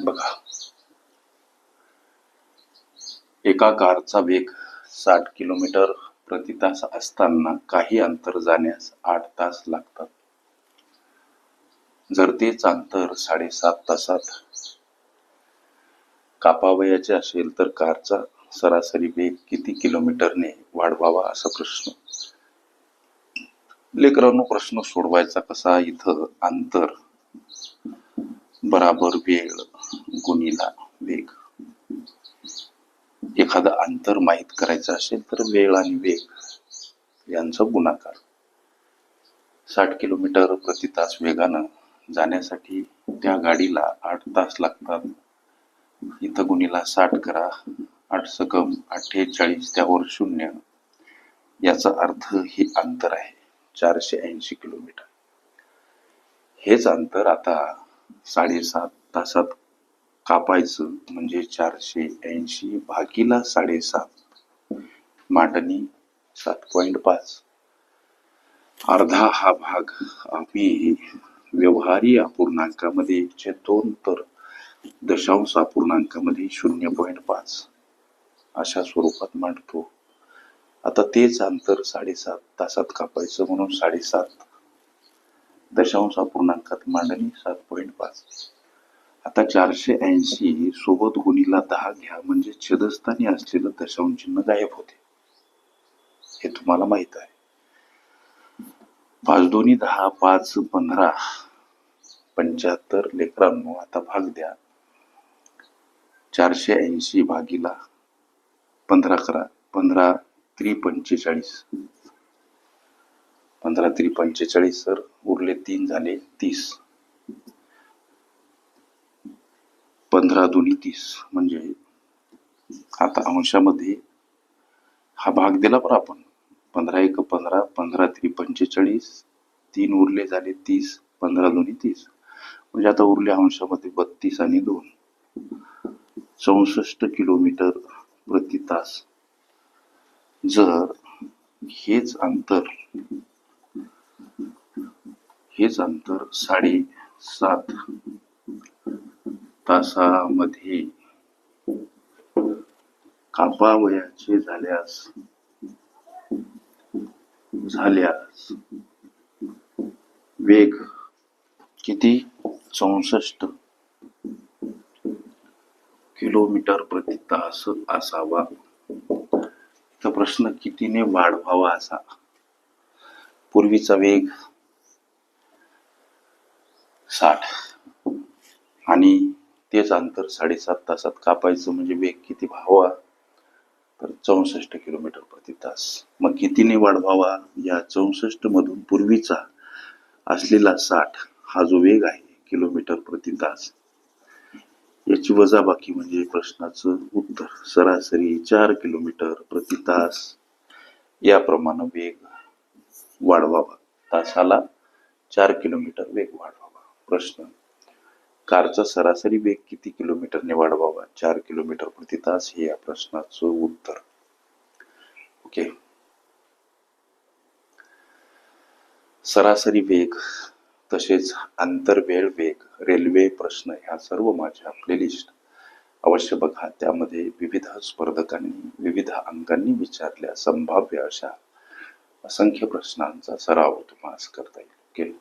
बघा. एका कारचा वेग साठ किलोमीटर प्रति तास असताना काही अंतर जाण्यास आठ तास लागतात. जर तेच अंतर साडेसात तासात कापावयाचे असेल तर कारचा सरासरी वेग किती किलोमीटरने वाढवावा असा प्रश्न. लेकरांनो प्रश्न सोडवायचा कसा? इथं अंतर बराबर वेळ गुणीला वेग. एखादं अंतर माहीत करायचं असेल तर वेळ आणि वेग यांचा गुणाकार. साठ किलोमीटर प्रति तास वेगानं जाण्यासाठी त्या गाडीला आठ तास लागतात. इथं गुणीला साठ करा आठ सकम अठ्ठेचाळीस त्यावर शून्य. याचा अर्थ हे अंतर आहे चारशे ऐंशी किलोमीटर. हेच अंतर आता साडेसात तासात कापायचं म्हणजे चारशे ऐंशी भागीला साडेसात. मांडणी सात पॉइंट पाच. अर्धा हा भाग आम्ही व्यवहारी अपूर्णांकामध्ये एकशे दोन तर दशांश अपूर्णांकामध्ये शून्य पॉइंट पाच. अशा स्वरूपात मांडतो. आता तेच अंतर साडेसात तासात कापायचं म्हणून साडेसात. दशांश अपूर्णांकात मांडणी सात पॉइंट पाच. आता चारशे ऐंशी सोबत गुणीला दहा घ्या म्हणजे छेदस्थानी असलेलं दशांश चिन्ह गायब होते. हे तुम्हाला माहीत आहे. पाच दोन्ही दहा पाच पंधरा पंच्याहत्तर लेकरांनो आता भाग द्या. चारशे ऐंशी भागीला पंधरा करा. पंधरा त्रि पंचेचाळीस. पंधरा त्रि पंचेचाळीस सर उरले तीन झाले तीस. पंधरा दोन्ही तीस म्हणजे आता अंशामध्ये हा भाग दिला बरं आपण. पंधरा एक पंधरा पंधरा त्रि पंचेचाळीस तीन उरले झाले तीस पंधरा दोन्ही तीस. म्हणजे आता उरले अंशामध्ये बत्तीस आणि दोन. चौसष्ट किलोमीटर प्रति तास. जर हेच अंतर हेच अंतर साडे सात तासामध्ये कापावयाचे झाल्यास झाल्यास वेग किती? चौसष्ट किलोमीटर प्रति तास असावा. तर प्रश्न कितीने वाढवावा असा? पूर्वीचा वेग साठ आणि तेच अंतर साडेसात तासात कापायचं म्हणजे वेग किती व्हावा? तर चौसष्ट किलोमीटर प्रति तास. मग कितीने वाढवावा? या चौसष्ट मधून पूर्वीचा असलेला साठ हा जो वेग आहे किलोमीटर प्रति तास याची वजाबाकी म्हणजे प्रश्नाचं उत्तर. सरासरी चार किलोमीटर प्रति तास याप्रमाणे वेग वाढवावा. तासाला चार किलोमीटर वेग वाढवावा. प्रश्न कारचा सरासरी वेग किती किलोमीटरने वाढवावा चार किलोमीटर प्रति तास हे या प्रश्नाचं उत्तर. ओके. सरासरी वेग तसेच आंतरवेळ वेग रेल्वे प्रश्न ह्या सर्व माझ्या प्लेलिस्ट अवश्य बघा त्यामध्ये विविध स्पर्धकांनी विविध अंकांनी विचारल्या संभाव्य अशा असंख्य प्रश्नांचा सराव तुम्हाला करता येईल. केला